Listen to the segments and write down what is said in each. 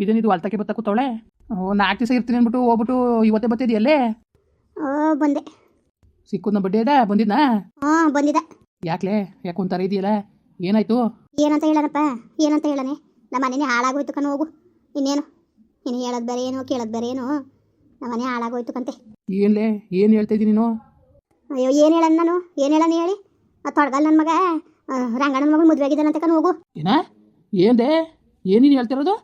ಇದೇನಿದು ಅಲ್ತಕ್ಕೆ ಬತ್ತ ಕೂತವಳೆ? ನಾಲ್ಕು ದಿವಸ ಇರ್ತೀನಿ ಅಂದ್ಬಿಟ್ಟು ಹೋಗ್ಬಿಟ್ಟು ಇವತ್ತೇ ಬತ್ತಿದ್ಯಲ್ಲೇ ಓ ಬಂದೆ. ಸಿಕ್ಕುದ್ನ ಬಡ್ಡಿ ಅದ? ಬಂದಿದ್ನಾ? ಹಾ ಬಂದಿದ ಯಾಕ್ಲೆ? ಯಾಕೆ ಒಂಥರ ಇದೆಯಲ್ಲ? ಏನಾಯ್ತು? ಏನಂತ ಹೇಳನಪ್ಪ? ಏನಂತ ಹೇಳನೆ? ನಮ್ಮ ಮನೇನೆ ಹಾಳಾಗೋಯ್ತು ಕಣ ಹೋಗು. ಇನ್ನೇನು? ಇನ್ನು ಹೇಳದ್ ಬೇರೆ ಏನು ಕೇಳೋದು ಬೇರೆ ಏನು? ನಮ್ಮ ಮನೆ ಹಾಳಾಗೋಯ್ತು ಕಂತೆ. ಏನ್ಲೇ? ಏನು ಹೇಳ್ತಾ ಇದ್ದೀನಿ ನೀನು? ಅಯ್ಯೋ ಏನು ಹೇಳನ್ ನಾನು? ಏನು ಹೇಳನ ಹೇಳಿ? ತೊಡಗಲ್ ನನ್ನ ಮಗ ರಂಗಣ್ಣನ ಮಗಳು ಮದುವೆ ಆಗಿದ್ದಾನಂತ ಕಣ ಹೋಗು. ಏನ? ಏನ್ ಏನ್ ನೀನು ಹೇಳ್ತಿರೋದು?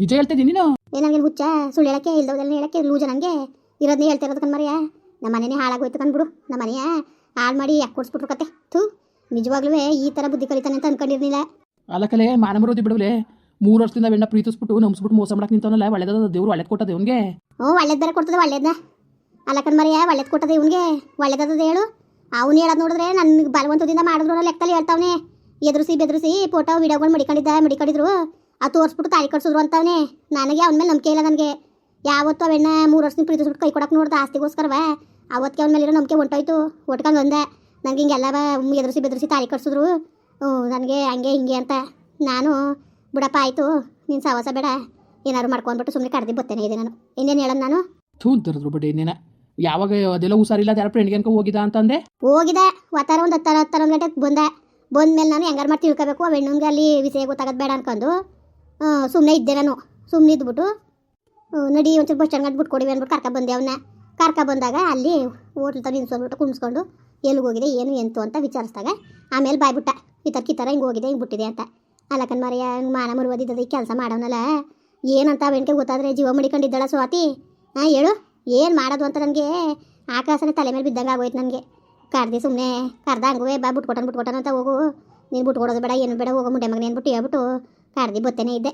ನಿಜ ಹೇಳ್ತಾ ಇದೀನಿ ನೀನು? ಏ ನನಗೆ ಹುಚ್ಚ ಸುಳ್ಳು ಹೇಳಕ್ಕೆ ಇಲ್ದವ್ದೆಲ್ಲ ಹೇಳಕ್ಕೆ ಲೂಜ ನನಗೆ ಇರೋದನ್ನೇ ಹೇಳ್ತಾ ಇರೋದು ಕಣ್ಮರಿಯ ನಮ್ಮ ಮನೆನೇ ಹಾಳಾಗೋಯ್ತು ಕಂದ್ಬಿಡು ನಮ್ಮ ಮನೆಯ ಹಾಳು ಮಾಡಿ ಯಾಕೆ ಕೊಡ್ಸ್ಬಿಟ್ರು ಕತೆ? ಥೂ ನಿಜವಾಗ್ಲೂ ಈ ಥರ ಬುದ್ಧಿ ಕಲಿತಾನೆ ಅಂತ ಅನ್ಕೊಂಡಿರ್ಲಿಲ್ಲ. ಅಲಕಲೆ ಮಾನಮರೋದಿ ಬಿಡವಲೆ. ಮೂರು ವರ್ಷದಿಂದ ಬೆಣ್ಣ ಪ್ರೀತಿಸ್ಬಿಟ್ಟು ನಂಬಿಸ್ಬಿಟ್ಟು ಮೋಸ ಮಾಡಕ್ಕೆ ನಿಂತವನಲ್ಲ ಒಳ್ಳೇದ ದೇವ್ರು ಒಳ್ಳೇದು ಕೊಟ್ಟದೆ ಅವನಿಗೆ ಹ್ಞೂ ಒಳ್ಳೇದು ಬೇರೆ ಕೊಡ್ತದೆ ಒಳ್ಳೇದ ಅಲ್ಲ ಕಣ್ಮರಿಯ ಒಳ್ಳೇದು ಕೊಟ್ಟದೆ ಇವನಿಗೆ? ಒಳ್ಳೇದದ ಹೇಳು. ಅವ್ನು ಹೇಳೋದು ನೋಡಿದ್ರೆ ನನಗೆ ಬಲವಂತದಿಂದ ಮಾಡಿದ್ರು ಲೆಕ್ಕಲ್ಲಿ ಲೆಕ್ಕದಲ್ಲಿ ಹೇಳ್ತಾವನೆ. ಎದುರಿಸಿ ಬೆದರಿಸಿ ಫೋಟೋ ವಿಡಿಯೋಗಳು ಮಡಿಕೊಂಡಿದ್ದ ಮಡಿಕೊಂಡಿದ್ರು. ಅದು ತೋರಿಸ್ಬಿಟ್ಟು ತಾಳಿ ಕಟ್ಸಿದ್ರು ಅಂತವನೆ. ನನಗೆ ಅವನ ಮೇಲೆ ನಂಬಿಕೆ ಇಲ್ಲ ನನಗೆ. ಯಾವತ್ತು ಅವೆಣ್ಣ ಮೂರು ವರ್ಷದಿಂದ ಪ್ರೀತಿಸ್ಬಿಟ್ಟು ಕೈ ಕೊಡಕ್ಕೆ ನೋಡ್ದೆ ಆಸ್ತಿಗೋಸ್ಕರವೇ. ಅವತ್ತಿಗೆ ಅವನ ಇರೋ ನಂಬಿಕೆ ಹೊಂಟೋಯ್ತು ಒಟ್ಕೊಂಡು ಬಂದೆ ನನಗೆ ಹಿಂಗೆಲ್ಲ ಎದುರಿಸಿ ಬೆದರಿಸಿ ತಾಳಿ ಕಟ್ಸಿದ್ರು. ಹ್ಞೂ ನನಗೆ ಹಂಗೆ ಹಿಂಗೆ ಅಂತ. ನಾನು ಬಿಡಪ್ಪ ಆಯಿತು. ನೀನು ಸಾವಸ ಬೇಡ. ಏನಾದ್ರು ಮಾಡ್ಕೊಂಡ್ಬಿಟ್ಟು ಸುಮ್ಮನೆ ಕಡ್ದು ಬರ್ತೇನೆ ಇದೆ ನಾನು. ಇನ್ನೇನು ಹೇಳೋದು ನಾನು? ಥೂ ತರದ್ರು ಬಡ್ಡಿ ಇನ್ನೇನ. ಯಾವಾಗ ಅದೆಲ್ಲ ಹುಷಾರಿಲ್ಲ ಯಾರ ಫ್ರೆಂಡ್ಗೆ ಅನ್ಕೊ ಹೋಗಿದ ಅಂತಂದೆ? ಹೋಗಿದೆ ಒತ್ತಾರ ಒಂದು ಹತ್ತರ ಹತ್ತರ ಗಂಟೆ ಬಂದೆ. ಮೇಲೆ ನಾನು ಹೆಂಗಾರು ಮಾಡಿ ತಿಳ್ಕೊಬೇಕು. ಆ ಹೆಣ್ಣುಂಗೆ ಅಲ್ಲಿ ವಿಷಯ ಗೊತ್ತಾಗೋದು ಬೇಡ ಅನ್ಕೊಂಡು. ಸುಮ್ಮನೆ ಇದ್ದೆ ನಾನು. ಸುಮ್ಮನೆ ಇದ್ಬಿಟ್ಟು ನಡಿ ಒಂದು ಬಸ್ ಚೆನ್ನಾಗಿ ಗಂಟು ಬಿಟ್ಟು ಕೊಡಿವಿ ಅಂದ್ಬಿಟ್ಟು ಕರ್ಕ ಬಂದೆ ಅವನ್ನ ಕರ್ಕ ಬಂದಾಗ ಅಲ್ಲಿ ಹೋಟ್ಲ್ ತರ ನಿಲ್ಸ್ಕೊಂಡ್ಬಿಟ್ಟು ಕುಣಿಸ್ಕೊಂಡು ಎಲ್ಲಿಗೆ ಹೋಗಿದೆ, ಏನು, ಎಂತು ಅಂತ ವಿಚಾರಿಸಿದಾಗ ಆಮೇಲೆ ಬಾಯ್ಬಿಟ್ಟ. ಈ ಥರ ಥರ ಹಿಂಗೆ ಹೋಗಿದೆ, ಹಿಂಗೆ ಬಿಟ್ಟಿದೆ ಅಂತ. ಅಲ್ಲಕನ್ ಮರಿಯ ಹಂಗೆ ಮಾನ ಮುರುವದಿದ್ದದ ಈ ಕೆಲಸ ಮಾಡೋನಲ್ಲ. ಏನಂತ ಬೆಣ್ಕೆ ಗೊತ್ತಾದ್ರೆ ಜೀವ ಮಡಿಕೊಂಡಿದ್ದಾಳ ಸ್ವಾತಿ. ಹಾಂ, ಹೇಳು, ಏನು ಮಾಡೋದು ಅಂತ ನನಗೆ? ಆಕಾಶನೇ ತಲೆ ಮೇಲೆ ಬಿದ್ದಂಗೆ ಆಗೋಯ್ತು ನನಗೆ. ಕರ್ದಿ ಸುಮ್ಮನೆ ಕರ್ದ ಹಂಗುವೆ ಬಾ ಬಿಟ್ಕೊಟ್ಟನ್, ಬಿಟ್ಕೊಟ್ಟನ ಅಂತ ಹೋಗು. ನೀನು ಬಿಟ್ಕೊಡೋದು ಬೇಡ, ಏನು ಬೇಡ, ಹೋಗೋ, ಮುಂಡೆ ಮಗನೇ ಏನ್ಬಿಟ್ಟು ಹೇಳ್ಬಿಟ್ಟು ಕರ್ದಿ ಬತ್ತೇನೆ ಇದ್ದೆ.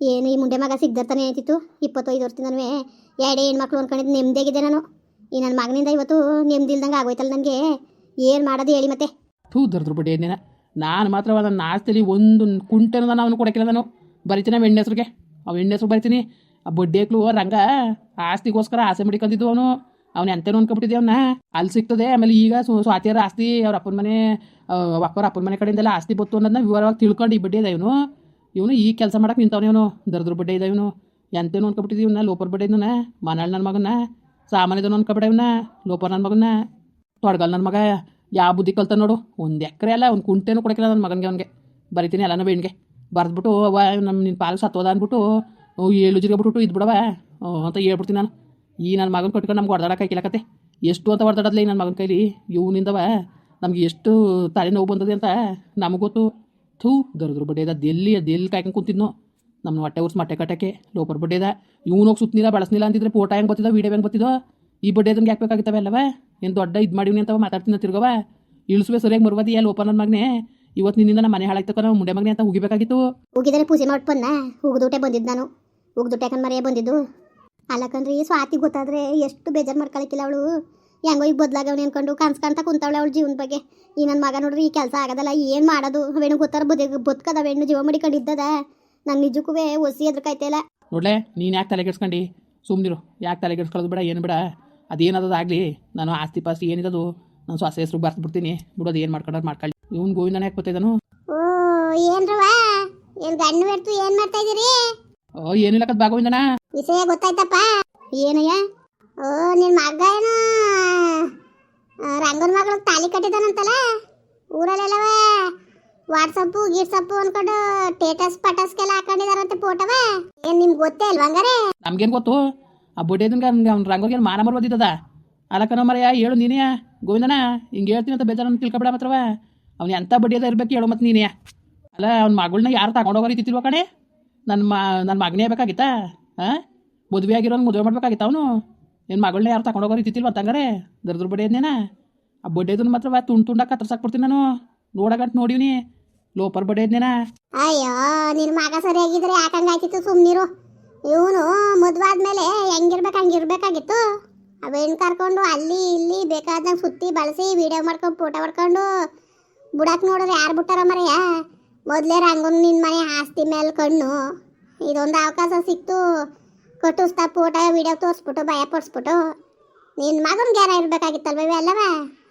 ಏನು, ಈ ಮುಂಡೆ ಮಗ ಸಿಗ್ದರ್ತಾನೆ ಆಯ್ತಿತ್ತು ಇಪ್ಪತ್ತೈದು ವರ್ಷದಿಂದನೂ ಎರಡೇ ಹೆಣ್ಮಕ್ಳು ಅನ್ಕೊಂಡಿದ್ದು ನೆಮ್ಮದಿಯಾಗಿದ್ದೆ ನಾನು. ಈ ನನ್ನ ಮಗನಿಂದ ಇವತ್ತು ನೆಮ್ಮದಿ ಇಲ್ದಂಗೆ ಆಗೋಯ್ತಲ್ಲ ನನಗೆ. ಏನು ಮಾಡೋದು ಹೇಳಿ ಮತ್ತೆ. ಥೂ, ದರ್ದ್ರು ಬಿಡಿ ಏನೇನ ನಾನು ಮಾತ್ರ ಅದನ್ನು ಆಸ್ತಿಲಿ ಒಂದು ಕುಂಟೆನ ನಾನು ಕೊಡೋಕ್ಕಿಲ್ಲ ನಾನು. ಬರಿತೀನಿ ನಮ್ಮ ಹೆಣ್ಣೆಸ್ರಿಗೆ. ಅವ ಹೆಣ್ಣೆ ಹೆಸ್ರು ಬರಿತೀನಿ. ಆ ಬಡ್ಡಿಯಕ್ಲು ರಂಗ ಆಸ್ತಿಗೋಸ್ಕರ ಆಸೆ ಮಡಿಕೊಂಡಿದ್ದು ಅವನು. ಅವ್ನು ಎಂತೇನು ಅನ್ಕೊಬಿಟ್ಟಿದ್ದೆ ಅವ್ನ? ಅಲ್ಲಿ ಸಿಗ್ತದೆ, ಆಮೇಲೆ ಈಗ ಸ್ವ- ಸ್ವಾತಿಯರ ಆಸ್ತಿ, ಅವ್ರ ಅಪ್ಪನ ಮನೆ ಅಕ್ಕವ್ರ ಅಪ್ಪನ ಮನೆ ಕಡೆಯಿಂದೆಲ್ಲ ಆಸ್ತಿ ಬತ್ತು ಅನ್ನೋದನ್ನ ವಿವರವಾಗಿ ತಿಳ್ಕೊಂಡು ಈ ಬಡ್ಡಿ ಇದೆ ಇವನು. ಇವನು ಈ ಕೆಲಸ ಮಾಡಕ್ಕೆ ನಿಂತವನು ಇವನು. ದರ್ದ್ರ ಬಡ್ಡೆ ಇದೆ ಇವನು. ಎಂತೇನು ಅನ್ಕೊಬಿಟ್ಟಿದ್ದೆ ಇವನ್ನ? ಲೋಪರ್ ಬಡ್ಡೆ ಇದನ್ನ? ಮನಾಳ್ ನನ್ನ ಮಗನ ಸಾಮಾನ್ಯದನು ಅನ್ಕೊಬಿಟ್ಟೆ ಇವನ್ನ? ಲೋಪರ್ ನನ್ನ ಮಗನ ತೊಡಗಲ್ ನನ್ನ ಮಗ? ಯಾವ ಬುದ್ಧಿ ಕಲ್ತ ನೋಡು. ಒಂದು ಎಕರೆ ಅಲ್ಲ, ಒಂದು ಕುಂಟೇನು ಕೊಡಕ್ಕಿಲ್ಲ ನನ್ನ ಮಗನಿಗೆ ಅವನಿಗೆ. ಬರಿತೀನಿ ಎಲ್ಲನೂ ಬೆಣ್ಣಿಗೆ ಬರೆದ್ಬಿಟ್ಟು ಅವ ನಮ್ಮ ನಿನ್ನ ಪಾಲು ಸತ್ತೋದ ಅಂದ್ಬಿಟ್ಟು ಏಳು ಜಿರ್ಗೆ ಬಿಟ್ಬಿಟ್ಟು ಇದ್ಬಿಡವ ಅಂತ ಹೇಳ್ಬಿಡ್ತೀನಿ ನಾನು. ಈ ನನ್ನ ಮಗನ ಕಟ್ಕೊಂಡು ನಮ್ಗೆ ಹೊಡೆದಾಡಕ್ಕೆ ಹಾಕಿಲ್ಲಕತ್ತೆ ಎಷ್ಟು ಅಂತ ಹೊಡೆದಾಡದ್ಲೆ ನನ್ನ ಮಗನ ಕೈಲಿ? ಇವನಿಂದವ ನಮ್ಗೆ ಎಷ್ಟು ತಲೆನೋವು ಬಂದದೆ ಅಂತ ನಮಗೊತ್ತು ಗೊತ್ತು. ಥೂ, ದರದ್ರು ಎಲ್ಲಿ ಅದು ಎಲ್ಲಿ ಕಾಯ್ಕೊಂಡು ಕುಂತಿದ್ನೋ. ನಮ್ಮ ಹೊಟ್ಟೆ ಉರ್ಸ್ ಮೊಟ್ಟೆ ಕಟ್ಟಕ್ಕೆ ಲೋಪರ್ ಅದ ಇವನೋಗಿ ಸುತ್ತನಿಲ್ಲ ಬಳಸ್ನಿಲ್ಲ ಅಂತಿದ್ರೆ ಫೋಟೋ ಹೆಂಗೆ ಬತ್ತಿದ, ವೀಡಿಯೋ ಹೆಂಗೆ ಈ ಬಡ್ಡೆ ಅದನ್ಗೆ ಯಾಕೆ ಬೇಕಾಗಿತ್ತವೆ ಅಲ್ಲವ? ಏನು ದೊಡ್ಡ ಇದು ಮಾಡಿವ್ನಿ ಅಂತವ ಮಾತಾಡ್ತೀನಿ ತಿರ್ಗವ? ಇಳಿಸುವೆ ಸರಿಯಾಗಿ ಮರ್ವದಿ ಎಲ್ಲಿ ಓಪನ್ ನನ್ನ ಮಗನೇ. ಇವತ್ತು ನಿನ್ನಿಂದ ನಮ್ಮ ಮನೆ ಹಾಳಾಗ್ತಕ್ಕ ನಾವು ಮುಂಡೆ ಮಗನೇ ಅಂತ ಹೋಗಿಬೇಕಾಗಿತ್ತು. ಹೋಗಿದ್ದಾನೆ ಪೂಜೆ ಉಗ್ದುಟೆ ಬಂದಿದ್ದು ನಾನು. ಉಗ್ದುಟೆ ಯಾಕಂದ್ರೆ ಮರೆಯೇ ಬಂದಿದ್ದು. ಅಲ್ಲಕಂದ್ರಿ ಸ್ವಾತಿ ಗೊತ್ತಾದ್ರೆ ಎಷ್ಟು ಬೇಜಾರು ಮಾಡ್ಕೊಳಕ್ಕಿಲ್ಲ ಅವಳು. ಹೆಂಗೋ ಈಗ ಬದ್ಲಾಗವನೆ ಅನ್ಕೊಂಡು ಕನ್ಸ್ಕೊಂತ ಕುಂತಾವಳೆ ಅವಳು ಜೀವನ ಬಗ್ಗೆ. ಈ ನನ್ನ ಮಗ ನೋಡ್ರಿ ಈ ಕೆಲಸ ಆಗೋದಲ್ಲ ಏನು ಮಾಡೋದು? ಅವೇನು ಗೊತ್ತಾರ ಬದ ಬದುಕದ ಅವೇನು ಜೀವ ಮಡಿಕೊಂಡಿದ್ದದ. ನಂಗೆ ನಿಜಕ್ಕೂ ಒಸಿ ಎದ್ರಕಾಯ್ತಿಲ್ಲ ನೋಡ್ಲೆ ನೀನು ಯಾಕೆ ತಲೆ ಕೆಡ್ಸ್ಕೊಂಡು? ಸುಮ್ಮನಿರು ಯಾಕೆ ತಲೆ ಕೆಡ್ಸ್ಕೊಳ್ಳೋದು ಬಿಡ ಏನು ಬಿಡ. ಅದೇನದು ಆಗಲಿ ನಾನು ಆಸ್ತಿ ಪಾಸ್ತಿ ಏನಿದದು ನಾನು ಸೊಸೆ ಹೆಸ್ರು ಬರ್ಸ್ಬಿಡ್ತೀನಿ ಬಿಡೋದು ಏನು ಮಾಡ್ಕೊಂಡ್ರೆ ಮಾಡ್ಕೊಳ್ಳಿ. ಇವ್ನು ಗೋವಿಂದನ ಯಾಕೆ ಓ ಏನ್ರವಾ ಏನು ಗಂಡು ಬೆರ್ತು ಏನು ಮಾಡ್ತಾ ಇದೀರಿ ಓ ಏನಿಲ್ಲ ಕದ್ ಬಾಗೋವಿಂದನ ವಿಷಯ ಗೊತ್ತಾಯ್ತಪ್ಪ. ಏನಯ್ಯ? ಓ ನಿನ್ ಮಗ ಏನು ರಂಗನ ಮಗಳು ತಾಲಿ ಕಟ್ಟಿದಾನಂತಲ್ಲ? ಊರಲ್ಲೆಲ್ಲವ ವಾಟ್ಸಪ್ಪು ಗೀಟ್ಸಪ್ಪು ಅನ್ಕೊಂಡು ಟೇಟಸ್ ಪಟಸ್ಗೆಲ್ಲ ಹಾಕೊಂಡಿದಾರಂತೆ ಫೋಟೋವ ಏನ್ ನಿಮ್ಗೆ ಗೊತ್ತೇ ಅಲ್ವಾ ಹಂಗಾರೆ? ನಮ್ಗೇನು ಗೊತ್ತು? ಆ ಬಡ್ಡಿಯದನ್ಗೆ ಅವ್ನ ರಂಗೋಗೆ ಮಾನ ಬರ್ಬೋದಿದ್ದದ ಅಲಕನ ಮರೆಯ ಹೇಳು ನೀನೇ ಗೋವಿಂದನ ಹಿಂಗೆ ಹೇಳ್ತೀನಿ ಅಂತ ಬೇಜಾರನ್ನು ತಿಳ್ಕೊಬೇಡ ಮಾತ್ರವ. ಅವ್ನು ಎಂಥ ಬಡ್ಡಿಯದ ಇರ್ಬೇಕು ಹೇಳು ಮತ್ತೆ ನೀನೇ ಅಲ್ಲ ಅವ್ನ ಮಗಳನ್ನ ಯಾರು ತಗೊಂಡೋಗೋ ರೀತಿ ತಿಳ್ವ ಕಣೆ? ನನ್ನ ಮ ನನ್ನ ಮಗನೇ ಬೇಕಾಗಿತ್ತಾ? ಹಾಂ ಮದುವೆ ಆಗಿರೋನು ಮದುವೆ ಮಾಡ್ಬೇಕಾಗಿತ್ತ ಅವನು? ನಿನ್ನ ಮಗಳನ್ನ ಯಾರು ತಗೊಂಡೋಗೋ ರೀತಿ ತಂಗಾರೆ ದರ್ದ್ರ ಬಡಿ ಅದನ್ನೇನ ಆ ಬಡ್ಡಿಯದನ್ನ ಮಾತ್ರ ತುಂಡು ತುಂಡಾಗ ಕತ್ತರ್ಸಾಕ್ಬಿಡ್ತೀನಿ ನಾನು. ನೋಡಗಂಟ್ ನೋಡಿವ್ನಿ. ಲೋಪರ್ ಬಡಿ ಅದನ್ನೇನ ಅಯ್ಯೋ ನಿನ್ನ ಮಗ ಸರಿಯಾಗಿದ್ರೆ ಯಾಕಂಗಾಯ್ತಿತ್ತು ಸುಮ್ಮನಿರು ಇವನು ಮದುವಾದ್ಮೇಲೆ ಹೆಂಗಿರ್ಬೇಕು ಹಂಗಿರ್ಬೇಕಾಗಿತ್ತು. ಅವೇನು ಕರ್ಕೊಂಡು ಅಲ್ಲಿ ಇಲ್ಲಿ ಬೇಕಾದಂಗೆ ಸುತ್ತಿ ಬಳಸಿ ವಿಡಿಯೋ ಮಾಡ್ಕೊಂಡು ಫೋಟೋ ಮಾಡ್ಕೊಂಡು ಬುಡಕ್ಕೆ ನೋಡಿದ್ರೆ ಯಾರು ಬಿಟ್ಟಾರ ಮರೆಯ? ಮೊದಲೇ ರಂಗನ್ ನಿನ್ನ ಮನೆ ಆಸ್ತಿ ಮೇಲೆ ಕಣ್ಣು. ಇದೊಂದು ಅವಕಾಶ ಸಿಕ್ತು. ಕಟ್ಟಿಸ್ತಾ ಫೋಟೋ ವಿಡಿಯೋ ತೋರಿಸ್ಬಿಟ್ಟು ಭಯ ಪಡಿಸ್ಬಿಟ್ಟು. ನಿನ್ನ ಮಗನ ಗ್ಯಾರ ಇರ್ಬೇಕಾಗಿತ್ತಲ್ವ ಇವೆಲ್ಲವ?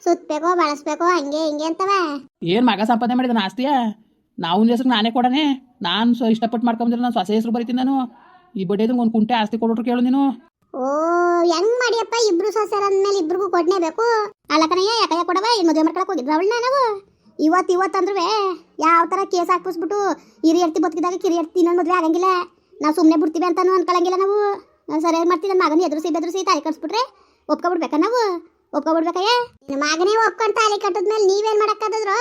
ಸುತ್ತಬೇಕೋ ಬಳಸ್ಬೇಕೋ ಹಂಗೆ ಹಿಂಗೆ ಅಂತವ. ಏನು ಮಗ ಸಂಪಾದನೆ ಮಾಡಿದ ಆಸ್ತಿಯ? ನಾವು ಹೆಸರು ನಾನೇ ಕೊಡನೆ? ನಾನು ಸೊ ಇಷ್ಟಪಟ್ಟು ಮಾಡ್ಕೊಂಬಂದ್ರೆ ನಾನು ಸೊಸೆ ಹೆಸರು ಬರೀತೀನಿ ನಾನು. ಈ ಬಡ್ಡಿದ ಒಂದು ಕುಂಟೆ ಆಸ್ತಿ ಕೊಡೋಟ್ರು ಕೇಳು ನೀನು. ಓ ಹೆಂಗ್ ಮಾಡಿಯಪ್ಪ ಇಬ್ರು ಸೊಸೆರ ಅಂದ್ಮೇಲೆ ಇಬ್ರಿಗೂ ಕೊಡ್ನೇಬೇಕು ಅಲ್ಲ ಕಣಯ್ಯ ಯಾಕಯ್ಯ ಕೊಡವ? ಈ ಮದುವೆ ಮಾಡ್ಕೊಳಕ್ ಹೋಗಿದ್ರ ಅವಳನ್ನ ನಾವು? ಇವತ್ತು ಇವತ್ತು ಅಂದ್ರೆ ಯಾವ ಥರ ಕೇಸ್ ಹಾಕಿಸ್ಬಿಟ್ಟು ಹಿರಿಯರ್ತಿ ಬದುಕಿದಾಗ ಕಿರಿಯರ್ತಿ ಇನ್ನೊಂದು ಮದುವೆ ಆಗಂಗಿಲ್ಲ. ನಾವು ಸುಮ್ಮನೆ ಬಿಡ್ತೀವಿ ಅಂತಾನು ಅನ್ಕೊಳಂಗಿಲ್ಲ ನಾವು. ಸರಿಯಾಗಿ ಮಾಡ್ತೀವಿ ನನ್ನ ಮಗನ ಎದುರಿಸಿ ಬೆದರಿಸಿ ತಾಯಿ ಕಟ್ಸ್ಬಿಟ್ರೆ ಒಪ್ಕೊಬಿಡ್ಬೇಕಾ ನಾವು? ಒಪ್ಕೊಬಿಡ್ಬೇಕಯ್ಯ ನಿನ್ನ ಮಗನೇ ಒಪ್ಕೊಂಡು ತಾಳಿ ಕಟ್ಟಿದ್ಮೇಲೆ ನೀವೇನು ಮಾಡೋಕ್ಕಾದ್ರು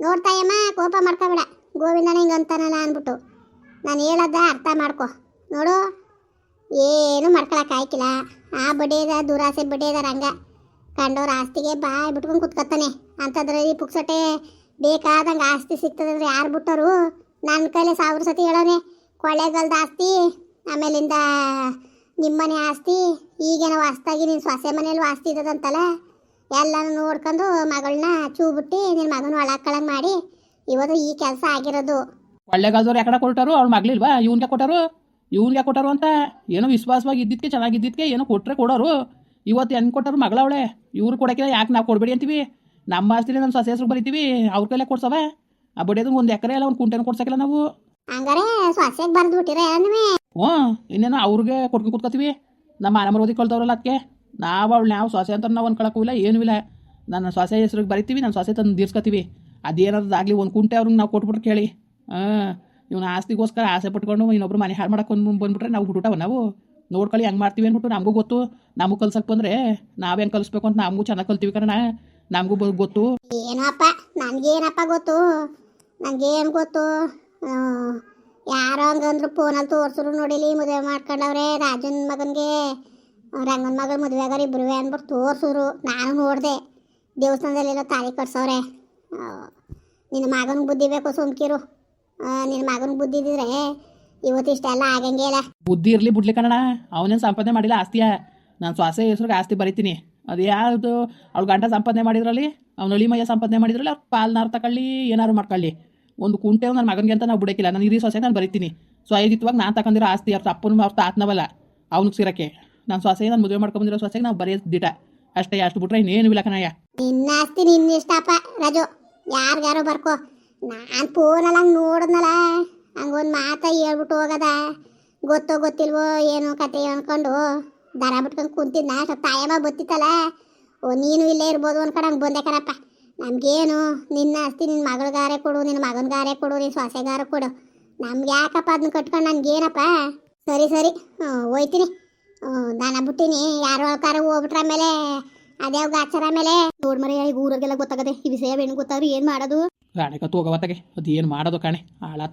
ನೋಡ್ತಾಯಮ್ಮ ಕೋಪ ಮಾಡ್ಕೊಬೇಡ. ಗೋವಿಂದನ ಹಿಂಗೆ ಅಂತಾನಲ್ಲ ಅಂದ್ಬಿಟ್ಟು. ನಾನು ಹೇಳೋದ ಅರ್ಥ ಮಾಡ್ಕೊ. ನೋಡು, ಏನು ಮಾಡ್ಕೊಳಕ್ಕೆ ಆಯ್ಕಿಲ್ಲ. ಆ ಬಡ್ಡಿದ ದುರಾಸೆ ಬಡ್ಡಿದ ರಂಗ. ಕಂಡವ್ರ ಆಸ್ತಿಗೆ ಬಾಯ್ ಬಿಟ್ಕೊಂಡು ಕುತ್ಕೊತಾನೆ. ಅಂಥದ್ರಲ್ಲಿ ಪುಕ್ಸಟೆ ಬೇಕಾದಂಗೆ ಆಸ್ತಿ ಸಿಗ್ತದಂದ್ರೆ ಯಾರು ಬಿಟ್ಟರು? ನನ್ನ ಕೈಲೇ ಸಾವಿರ ಸತಿ ಹೇಳೋನೆ. ಕೊಳ್ಳೇಗಾಲದ ಆಸ್ತಿ, ಆಮೇಲಿಂದ ನಿಮ್ಮನೆ ಆಸ್ತಿ, ಈಗೇನೋ ಹೊಸ್ದಾಗಿ ನಿನ್ನ ಸೊಸೆ ಮನೇಲಿ ಆಸ್ತಿ ಇದ್ದದಂತಲ್ಲ? ಎಲ್ಲನೂ ನೋಡ್ಕೊಂಡು ಮಗಳನ್ನ ಚೂ ಬಿಟ್ಟು ನಿನ್ನ ಮಗನ ಒಳಕ್ಕಳಂಗೆ ಮಾಡಿ ಇವತ್ತು ಈ ಕೆಲಸ ಆಗಿರೋದು. ಒಳ್ಳೆಗಾಲದವ್ರು ಯಾಕಡೆ ಕೊಟ್ಟರು? ಅವ್ಳು ಮಗಳಿಲ್ವಾ? ಇವನ್ಗೆ ಕೊಟ್ಟರು? ಇವನ್ಗೆ ಕೊಟ್ಟರು ಅಂತ ಏನೋ ವಿಶ್ವಾಸವಾಗಿ ಇದ್ದಿದ್ಕೆ, ಚೆನ್ನಾಗಿದ್ದಿದ್ಕೆ ಏನೋ ಕೊಟ್ಟರೆ ಕೊಡೋರು. ಇವತ್ತು ಹೆಣ್ಣು ಕೊಟ್ಟರು ಮಗಳ ಮಗಳವಳೆ. ಇವ್ರು ಕೊಡೋಕ್ಕಿಲ್ಲ ಯಾಕೆ ನಾವು ಕೊಡಬೇಡಿ ಅಂತೀವಿ? ನಮ್ಮ ಆಸ್ತಿಲಿ ನಮ್ಮ ಸೊಸೆ ಹೆಸರು ಬರೀತೀವಿ. ಅವ್ರ ಕೈಲೇ ಕೊಡ್ಸವ ಆ ಬಡಿಯೋದು ಒಂದು ಎಕರೆ ಎಲ್ಲ ಒಂದು ಕುಂಟೆನ ಕೊಡ್ಸಕ್ಕಿಲ್ಲ ನಾವು. ಹಂಗಾರೆ ಸೊಸೆಗೆ ಬರೆದು ಬಿಟ್ಟಿರ ಏನೂ ಹ್ಞೂ ಇನ್ನೇನು ಅವ್ರಿಗೆ ಕೊಟ್ಕೊಂಡು ಕೂತ್ಕೋತೀವಿ. ನಮ್ಮ ಮನೆ ಮರೋದಿ ಕಳ್ದವ್ರಲ್ಲ ಅದಕ್ಕೆ ನಾವು ಅವಳು ನಾವು ಸೊಸೆ ಅಂತ ನಾವು ಅನ್ಕೊಳಕ್ಕೂ ಇಲ್ಲ ಏನೂ ಇಲ್ಲ. ನನ್ನ ಸೊಸೆ ಹೆಸ್ರಿಗೆ ಬರಿತೀವಿ ನನ್ನ ಸೊಸೆ ತಂದು ಅದೇನಾದ್ರು ಆಗಲಿ ಒಂದು ಕುಂಟೆ ಅವ್ರಿಗೆ ನಾವು ಕೊಟ್ಬಿಟ್ಟು ಕೇಳಿ. ಹಾಂ ಇವನ ಆಸ್ತಿಗೋಸ್ಕರ ಆಸೆ ಪಟ್ಕೊಂಡು ಇನ್ನೊಬ್ರು ಮನೆ ಹಾಳು ಮಾಡಕ್ಕೆ ಬಂದು ಬಂದ್ಬಿಟ್ರೆ ನಾವು ಬಿಟ್ಬಿಟ್ಟವ ನಾವು. ನೋಡ್ಕೊಳ್ಳಿ, ಹೆಂಗೆ ಮಾಡ್ತೀವಿ ಅಂದ್ಬಿಟ್ಟು ನಮಗೂ ಗೊತ್ತು. ನಮಗೂ ಕಲ್ಸಕ್ಕೆ ಬಂದರೆ ನಾವು ಹೆಂಗೆ ಕಲಿಸ್ಬೇಕು ಅಂತ ನಮಗೂ ಚೆನ್ನಾಗಿ ಕಲ್ತೀವಿ ಕಣ ನಮಗೂ ಬ ಗೊತ್ತು. ಏನಪ್ಪ ಅಪ್ಪ ನನಗೇನಪ್ಪ ಗೊತ್ತು? ನನಗೇನು ಗೊತ್ತು? ಯಾರೋ ಹಂಗಂದ್ರು ಫೋನಲ್ಲಿ ತೋರ್ಸಿದ್ರು ನೋಡಿಲಿ ಮದುವೆ ಮಾಡ್ಕೊಂಡವ್ರೆ, ರಾಜನ ಮಗನಿಗೆ. ರಂಗನ ಮಗನ ಮದುವೆ ಆಗಾರ ಇಬ್ರು ಅಂದ್ಬಿಟ್ಟು ತೋರ್ಸಿದ್ರು. ನಾನು ನೋಡಿದೆ. ದೇವಸ್ಥಾನದಲ್ಲೆಲ್ಲ ತಾಳಿ ಕಟ್ಸವ್ರೆ. ನಿನ್ನ ಮಗನಿಗೆ ಬುದ್ಧಿ ಬೇಕು ಸುಮ್ಕಿರು. ನಿನ್ನ ಮಗನಿಗೆ ಬುದ್ಧಿ ಇದ್ದಿದ್ರೆ ಇವತ್ತು ಆಗಂಗಿಲ್ಲ ಆಗಂಗೇ ಇಲ್ಲ. ಬುದ್ಧಿ ಇರ್ಲಿ ಬಿಡ್ಲಿ ಕಣಣ ಅವನೇನು ಸಂಪಾದನೆ ಮಾಡಿಲ್ಲ ಆಸ್ತಿಯ? ನಾನು ಸ್ವಾಸೆ ಹೆಸರು ಆಸ್ತಿ ಬರಿತೀನಿ. ಅದು ಯಾವುದು? ಅವ್ಳು ಗಂಟ ಸಂಪಾದನೆ ಮಾಡಿದ್ರಲ್ಲಿ? ಅವ್ನು ಅಳಿಮಯ್ಯ ಸಂಪಾದನೆ ಮಾಡಿದ್ರಲ್ಲಿ? ಅವ್ರು ಪಾಲ್ನಾರು ತಕೊಳ್ಳಿ ಏನಾರು ಮಾಡ್ಕೊಳ್ಳಿ. ಒಂದು ಕುಂಟೆ ನನ್ನ ಮಗನಿಗೆ ಅಂತ ನಾವು ಬಿಡೋಕ್ಕಿಲ್ಲ ನಾನು ಹಿರಿ ಸೊಸೆ ನಾನು ಬರಿತೀನಿ. ಸ್ವಯಜಿತವಾಗಿ ನಾನು ತಗೊಂಡಿರೋ ಆಸ್ತಿ ಅವ್ರ ಅಪ್ಪನ ಅವ್ರ ತಾತನವಲ್ಲ ಅವ್ನಿಗೆ ಸಿರಕ್ಕೆ ನಾನು ಸೊಸೆ ನಾನು ಮದುವೆ ಮಾಡ್ಕೊಂಬಂದಿರೋ ಸೊಸೆಗೆ ನಾವು ಬರೆಯೋದು ದಿಟ. ಅಷ್ಟೇ ಅಷ್ಟು ಬಿಟ್ರೆ ಇನ್ನೇನು ಇಲ್ಲ ಕಣಯ್ಯ. ನಿನ್ನ ಆಸ್ತಿ ನಿನ್ನ ಇಷ್ಟಪ್ಪ ರಾಜು. ಯಾರಿಗಾರೋ ಬರ್ಕೋ. ನಾನು ಫೋನಲ್ಲಿ ಹಂಗೆ ನೋಡಿದ್ನಲ್ಲ. ಹಂಗೊಂದು ಮಾತ ಹೇಳ್ಬಿಟ್ಟು ಹೋಗದ. ಗೊತ್ತೋ ಗೊತ್ತಿಲ್ವೋ ಏನು ಕತೆ ಅನ್ಕೊಂಡು ದರ ಬಿಟ್ಕೊಂಡು ಕುಂತಿದ್ದ ಸ್ವಲ್ಪ ತಾಯಮ್ಮ ಬತ್ತಿತ್ತಲ್ಲ. ಓ, ನೀನು ಇಲ್ಲೇ ಇರ್ಬೋದು ಅನ್ಕೊಂಡು ಬಂದೆ ಕಣಪ್ಪ. ನಮಗೇನು, ನಿನ್ನ ಆಸ್ತಿ ನಿನ್ನ ಮಗಳಿಗಾರೆ ಕೊಡು ನಿನ್ನ ಮಗನಿಗಾರೆ ಕೊಡು ನಿನ್ನ ಸೊಸೆಗಾರ ಕೊಡು. ನಮ್ಗೆ ಯಾಕಪ್ಪ ಅದನ್ನ ಕಟ್ಕೊಂಡು ನನಗೇನಪ್ಪ? ಸರಿ ಸರಿ. ಹೋಯ್ತೀನಿ. ನಾನು ಬಿಟ್ಟಿನಿ. ಯಾರು ಅಳ್ಕಾರ ಹೋಗ್ಬಿಟ್ರ ಮೇಲೆ ಅದ್ಯಾವ ಗಾಚಾರ ಮೇಲೆ ನೋಡ್ ಮರಿ ಈಗ ಊರಿಗೆಲ್ಲ ಗೊತ್ತಾಗದೆ, ಈ ವಿಷಯ ಬೆಣ್ಣು ಗೊತ್ತಾದ್ರೆ ಏನು ಮಾಡೋದು? ಗಾಣೆ ಹೋಗವತ್ತಾಗೆ ಅದು ಏನು ಮಾಡೋದು ಕಾಣೆ? ಹಾಳಾದ